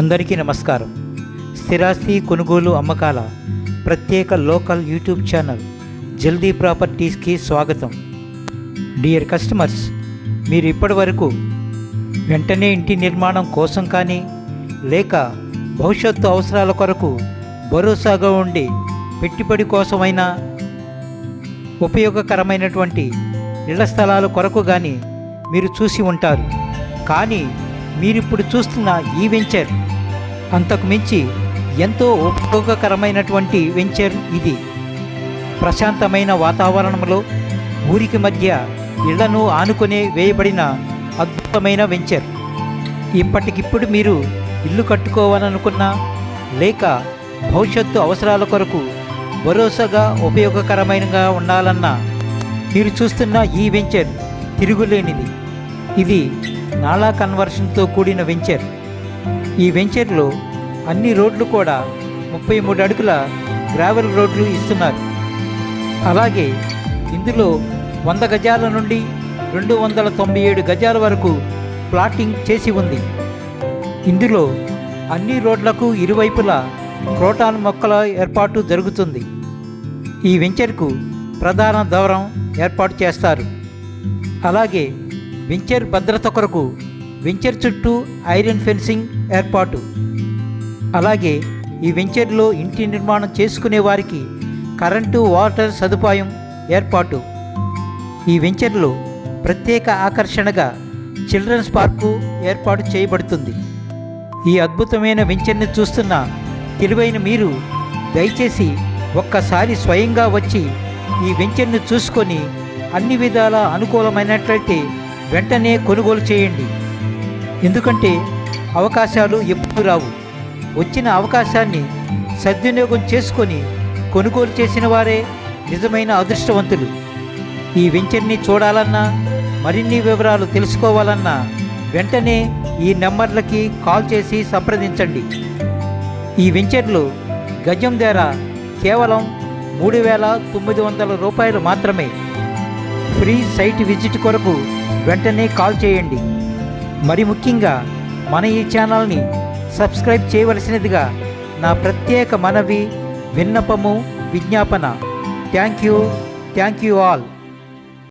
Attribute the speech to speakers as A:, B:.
A: అందరికీ నమస్కారం. స్థిరాస్తి కొనుగోలు అమ్మకాల ప్రత్యేక లోకల్ యూట్యూబ్ ఛానల్ జల్దీ ప్రాపర్టీస్కి స్వాగతం. డియర్ కస్టమర్స్ మీరు ఇప్పటి వరకు వెంటనే ఇంటి నిర్మాణం కోసం కానీ లేక భవిష్యత్తు అవసరాల కొరకు భరోసాగా ఉండి పెట్టుబడి కోసమైనా ఉపయోగకరమైనటువంటి ఇళ్ళ స్థలాల కొరకు కానీ మీరు చూసి ఉంటారు. కానీ మీరిప్పుడు చూస్తున్న ఈ వెంచర్. అంతకు మించి ఎంతో ఉపయోగకరమైనటువంటి వెంచర్ ఇది. ప్రశాంతమైన వాతావరణంలో ఊరికి మధ్య ఇళ్ళను ఆనుకునే వేయబడిన అద్భుతమైన వెంచర్. ఇప్పటికిప్పుడు మీరు ఇల్లు కట్టుకోవాలనుకున్నా లేక భవిష్యత్తు అవసరాల కొరకు భరోసాగా ఉపయోగకరమైనగా ఉండాలన్నా మీరు చూస్తున్న ఈ వెంచర్ తిరుగులేనిది. ఇది నాలా కన్వర్షన్తో కూడిన వెంచర్. ఈ వెంచర్లో అన్ని రోడ్లు కూడా ముప్పై మూడు అడుగుల గ్రావెల్ రోడ్లు ఇస్తున్నారు. అలాగే ఇందులో వంద గజాల నుండి రెండు వందల తొంభై ఏడు గజాల వరకు ప్లాటింగ్ చేసి ఉంది. ఇందులో అన్ని రోడ్లకు ఇరువైపులా క్రోటాన్ మొక్కల ఏర్పాటు జరుగుతుంది. ఈ వెంచర్కు ప్రధాన దూరం ఏర్పాటు చేస్తారు. అలాగే వెంచర్ భద్రత కొరకు వెంచర్ చుట్టూ ఐరన్ ఫెన్సింగ్ ఏర్పాటు. అలాగే ఈ వెంచర్లో ఇంటి నిర్మాణం చేసుకునే వారికి కరెంటు వాటర్ సదుపాయం ఏర్పాటు. ఈ వెంచర్లో ప్రత్యేక ఆకర్షణగా చిల్డ్రన్స్ పార్కు ఏర్పాటు చేయబడుతుంది. ఈ అద్భుతమైన వెంచర్ని చూస్తున్న తెలివైన మీరు దయచేసి ఒక్కసారి స్వయంగా వచ్చి ఈ వెంచర్ను చూసుకొని అన్ని విధాల అనుకూలమైనట్లయితే వెంటనే కొనుగోలు చేయండి. ఎందుకంటే అవకాశాలు ఎప్పుడు రావు. వచ్చిన అవకాశాన్ని సద్వినియోగం చేసుకొని కొనుగోలు చేసిన వారే నిజమైన అదృష్టవంతులు. ఈ వెంచర్ని చూడాలన్నా మరిన్ని వివరాలు తెలుసుకోవాలన్నా వెంటనే ఈ నెంబర్లకి కాల్ చేసి సంప్రదించండి. ఈ వెంచర్లు గజం ధర కేవలం మూడు వేల తొమ్మిది వందల రూపాయలు మాత్రమే. ఫ్రీ సైట్ విజిట్ కొరకు వెంటనే కాల్ చేయండి. మరి ముఖ్యంగా మన ఈ ఛానల్ని సబ్స్క్రైబ్ చేయవలసినదిగా నా ప్రత్యేక మనవి విన్నపము విజ్ఞాపన. Thank you. Thank you all.